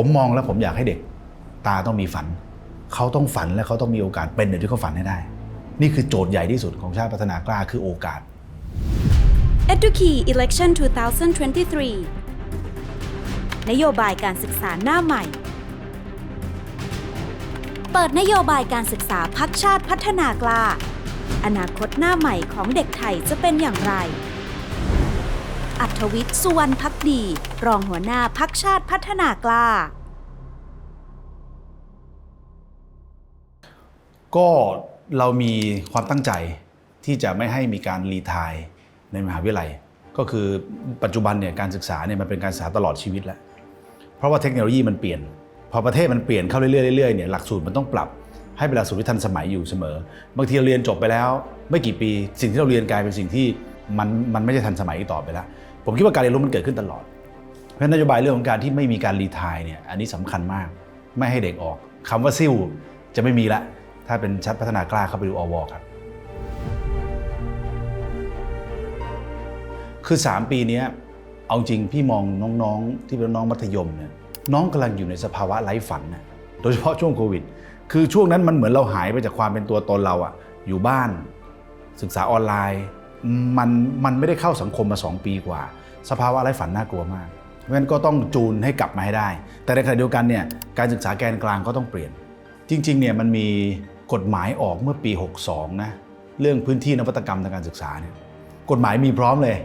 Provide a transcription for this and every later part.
ผมมองแล้วผมอยากให้เด็กตาต้องมีฝัน เขาต้องฝันและเขาต้องมีโอกาสเป็นอย่างที่เขาฝันให้ได้ นี่คือโจทย์ใหญ่ที่สุดของชาติพัฒนากล้าคือโอกาส Edukey Election 2023 นโยบายการศึกษาหน้าใหม่ เปิดนโยบายการศึกษาพักชาติพัฒนากล้า อนาคตหน้าใหม่ของเด็กไทยจะเป็นอย่างไร อัธวิทย์สุวรรณพักดี รองหัวหน้าพักชาติพัฒนากล้า ก็เรามีความตั้งใจที่จะไม่ให้มีการรีทายในมหาวิทยาลัย ก็คือปัจจุบันเนี่ยการศึกษาเนี่ยมันเป็นการศึกษาตลอดชีวิตแล้วเพราะว่าเทคโนโลยีมันเปลี่ยน พอประเทศมันเปลี่ยนเข้าเรื่อยๆเรื่อยๆเนี่ยหลักสูตรมันต้องปรับให้เป็นหลักสูตรที่ทันสมัยอยู่เสมอ บางทีเราเรียนจบไปแล้ว ไม่กี่ปีสิ่งที่เราเรียนกลายเป็นสิ่งที่ มันมันไม่ใช่ทันสมัยอีกต่อไปแล้ว ผมคิดว่าการเรียนรู้มันเกิดขึ้นตลอด เพราะนโยบายเรื่องของการที่ไม่มีการรีทายเนี่ยอันนี้สำคัญมาก ไม่ให้เด็กออกคำว่าซิ่วจะไม่มีละ ถ้าเป็นชัดพัฒนากล้าเข้าไปดูอวครับ คือ 3 ปีนี้เอาจริงพี่มองน้องๆ ที่เป็นน้องมัธยมเนี่ยน้องกำลังอยู่ในสภาวะไร้ฝันนะโดยเฉพาะช่วงโควิด คือช่วงนั้นมันเหมือนเราหายไปจากความเป็นตัวตนเราอะอยู่บ้านศึกษาออนไลน์ มันมันไม่ได้เข้าสังคมมา 2 ปีกว่า สภาวะไร้ฝันน่ากลัวมาก เพราะฉะนั้นก็ต้องจูนให้กลับมาให้ได้ แต่ในขณะเดียวกันเนี่ยการศึกษาแกนกลางก็ต้องเปลี่ยน จริงๆเนี่ยมันมีกฎหมายออกเมื่อปี 62 นะเรื่องพื้นที่นวัตกรรมทางการศึกษาเนี่ยกฎหมายมีพร้อมเลย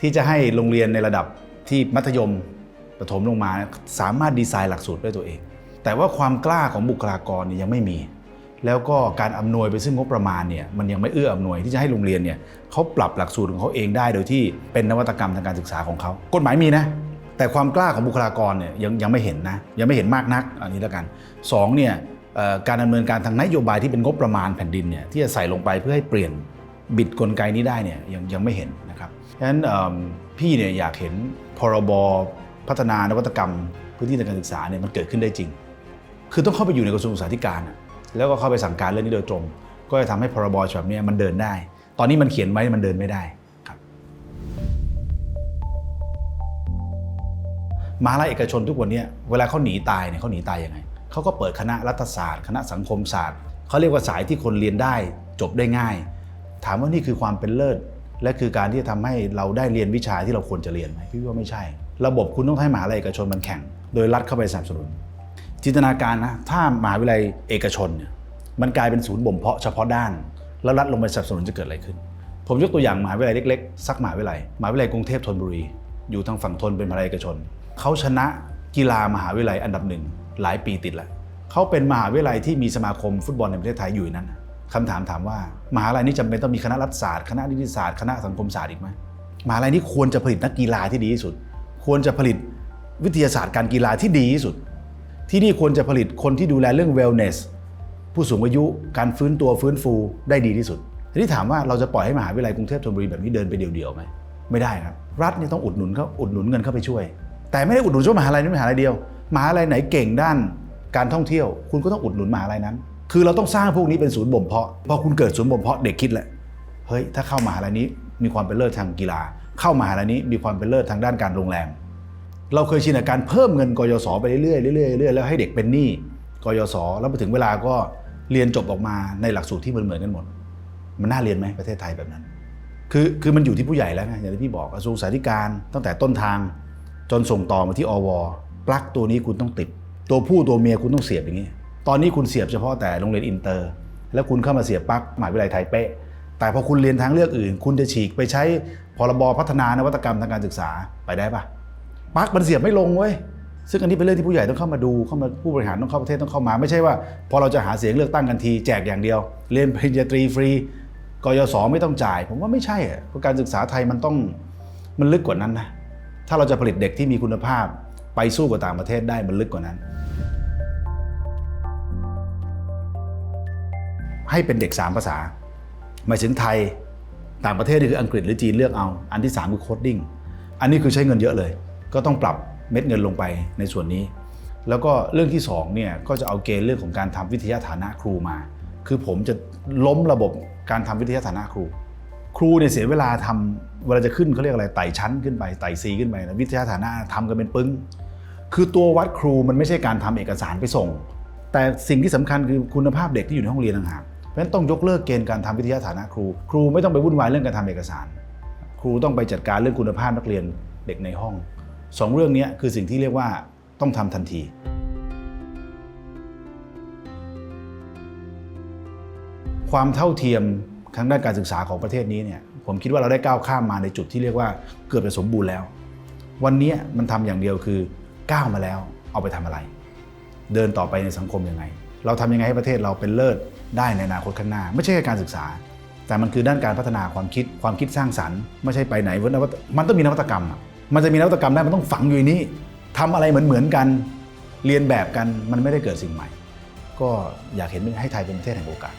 ที่จะให้โรงเรียนในระดับที่มัธยมประถมลงมา สามารถดีไซน์หลักสูตรด้วยตัวเอง แต่ว่าความกล้าของบุคลากรเนี่ยยังไม่มี แล้วก็การอำนวยไปซึ่งงบประมาณเนี่ยมันยังไม่เอื้ออำนวยที่จะให้โรงเรียนเนี่ยเขาปรับหลักสูตรของเขาเองได้โดยที่เป็นนวัตกรรมทางการศึกษาของเขา กฎหมายมีนะ แต่ความกล้าของบุคลากรเนี่ยยังยังไม่เห็นนะยังไม่เห็นมากนักอันนี้แล้วกันสองเนี่ยการดำเนินการทางนโยบายที่เป็นงบประมาณแผ่นดินเนี่ยที่จะใส่ลงไปเพื่อให้เปลี่ยนบิดกลไกนี้ได้เนี่ยยังยังไม่เห็นนะครับฉะนั้นพี่เนี่ยอยากเห็นพรบพัฒนานวัตกรรมพื้นที่ทางการศึกษาเนี่ยมันเกิดขึ้นได้จริง คือต้องเข้าไปอยู่ในกระทรวงศึกษาธิการ แล้วก็เข้าไปสั่งการเรื่องนี้โดยตรง ก็จะทำให้พรบฉบับนี้มันเดินได้ ตอนนี้มันเขียนไว้มันเดินไม่ได้ครับมหาลัยเอกชนทุกวันเนี้เวลาเขาหนีตายเนี่ยเขาหนีตายยังไงเขาก็เปิดคณะรัฐศาสตร์ คณะสังคมศาสตร์เขาเรียกว่าสายที่คนเรียนได้จบได้ง่าย ถามว่านี่คือความเป็นเลิศและคือการที่จะทำให้เราได้เรียนวิชาที่เราควรจะเรียนไหมพี่ว่าไม่ใช่ ระบบคุณต้องให้มหาลัยเอกชนมันแข่ง โดยรัฐเข้าไปสนับสนุน จินตนาการนะถ้ามหาวิทยาลัยเอกชนเนี่ยมันกลายเป็นศูนย์บ่มเพาะเฉพาะด้าน แล้วรัฐลงไปสนับสนุนจะเกิดอะไรขึ้น ผมยกตัวอย่างมหาวิทยาลัยเล็กๆสักมหาวิทยาลัยมหาวิทยาลัยกรุงเทพธนบุรี อยู่ทางฝั่งทนเป็นมหาวิทยาลัยเอกชนเขาชนะกีฬามหาวิทยาลัยอันดับหนึ่งหลายปีติดแล้วเขาเป็นมหาวิทยาลัยที่มีสมาคมฟุตบอลในประเทศไทยอยู่นั้นนะคำถามถามว่ามหาวิเลัยนี้จำเป็นต้องมีคณะรัฐศาสตร์คณะนิติศาสตร์คณะสังคมศาสตร์อีกไหมมหาลัยนี้ควรจะผลิตนักกีฬาที่ดีที่สุด ควรจะผลิตวิทยาศาสตร์การกีฬาที่ดีที่สุด ที่นี่ควรจะผลิตคนที่ดูแลเรื่อง wellness ผู้สูงอายุการฟื้นตัวฟื้นฟูได้ดีที่สุดทีนี้ถามว่าเราจะปล่อยให้มหาวิทยาลัยกรุงเทพธนบุรีแบบนี้เดินไปเดี่ยวๆไหมไม่ได้ครับ รัฐเนี่ยต้องอุดหนุนเขาอุดหนุนเงินเข้าไปช่วย แต่ไม่ได้อุดหนุนเฉพาะมหาลัยนี้มหาลัยเดียวมหาลัยไหนเก่งด้าน การท่องเที่ยว คุณก็ต้องอุดหนุนมหาลัยนั้น คือเราต้องสร้างพวกนี้เป็นศูนย์บ่มเพาะพอคุณเกิดศูนย์บ่มเพาะเด็กคิดแหละเฮ้ยถ้าเข้ามหาลัยนี้มีความเป็นเลิศทางกีฬา เข้ามหาลัยนี้มีความเป็นเลิศทางด้านการโรงแรม เราเคยชินกับการเพิ่มเงินกยศไปเรื่อยๆเรื่อยๆเรื่อยๆแล้วให้เด็กเป็นหนี้กยศแล้วพอถึงเวลาก็เรียนจบออกมาในหลักสูตรที่เหมือนๆกันหมด มันน่าเรียนไหมประเทศไทยแบบนั้น คือคือมันอยู่ที่ผู้ใหญ่แล้วไงอย่างที่พี่บอกกระทรวงสาธารณการตั้งแต่ต้นทาง จนส่งต่อมาที่อวปลั๊กตัวนี้คุณต้องติด ตัวผู้ตัวเมียคุณต้องเสียบอย่างนี้ ตอนนี้คุณเสียบเฉพาะแต่โรงเรียนอินเตอร์ แล้วคุณเข้ามาเสียบปลั๊กมหาวิทยาลัยไทยเป๊ะแต่พอคุณเรียนทางเลือกอื่น คุณจะฉีกไปใช้พรบพัฒนานวัตกรรมทางการศึกษาไปได้ปะ ปลั๊กมันเสียบไม่ลงเว้ยซึ่งอันนี้เป็นเรื่องที่ผู้ใหญ่ต้องเข้ามาดูเข้ามาผู้บริหารต้องเข้าประเทศต้องเข้ามา ไม่ใช่ว่า พอเราจะหาเสียงเลือกตั้งกันทีแจกอย่างเดียว เรียนปริญญาตรีฟรีกยศไม่ต้องจ่าย ผมว่าไม่ใช่อะเพราะการศึกษาไทยมันต้องมันลึกกว่านั้นนะถ้าเราจะผลิตเด็กที่มีคุณภาพ ไปสู้กับต่างประเทศได้มันลึกกว่านั้น ให้เป็นเด็ก 3 ภาษาหมายถึงไทยต่างประเทศนี่คืออังกฤษหรือจีนเลือกเอา อันที่ 3 คือโคดดิ้งอันนี้คือใช้เงินเยอะเลย ก็ต้องปรับเม็ดเงินลงไปในส่วนนี้ แล้วก็เรื่องที่2เนี่ยก็จะเอาเกณฑ์เรื่องของการทำวิทยาฐานะครูมา คือผมจะล้มระบบการทำวิทยาฐานะครู ครูเนี่ยเสียเวลาทำเวลาจะขึ้นเขาเรียกอะไรไต่ชั้นขึ้นไปไต่ซีขึ้นไปนะวิทยาฐานะทำกันเป็นปึ้ง คือตัววัดครูมันไม่ใช่การทำเอกสารไปส่ง แต่สิ่งที่สำคัญคือคุณภาพเด็กที่อยู่ในห้องเรียนต่างหากเพราะฉะนั้นต้องยกเลิกเกณฑ์การทำวิทยาฐานะครู ครูไม่ต้องไปวุ่นวายเรื่องการทำเอกสาร ครูต้องไปจัดการเรื่องคุณภาพนักเรียนเด็กในห้อง สองเรื่องนี้คือสิ่งที่เรียกว่าต้องทำทันทีความเท่าเทียมทางด้านการศึกษาของประเทศนี้เนี่ยผมคิดว่าเราได้ก้าวข้ามมาในจุดที่เรียกว่าเกือบจะสมบูรณ์แล้ว วันนี้มันทำอย่างเดียวคือก้าวมาแล้วเอาไปทำอะไร เดินต่อไปในสังคมยังไง เราทำยังไงให้ประเทศเราเป็นเลิศได้ในอนาคตข้างหน้า ไม่ใช่แค่การศึกษา แต่มันคือด้านการพัฒนาความคิดความคิดสร้างสรรค์ ไม่ใช่ไปไหนนวัตมันต้องมีนวัตกรรมอะ มันจะมีนวัตกรรมได้มันต้องฝังอยู่ในนี้ทำอะไรเหมือนเหมือนๆกันเรียนแบบกันมันไม่ได้เกิดสิ่งใหม่ ก็อยากเห็นให้ไทยเป็นประเทศแห่งโอกาส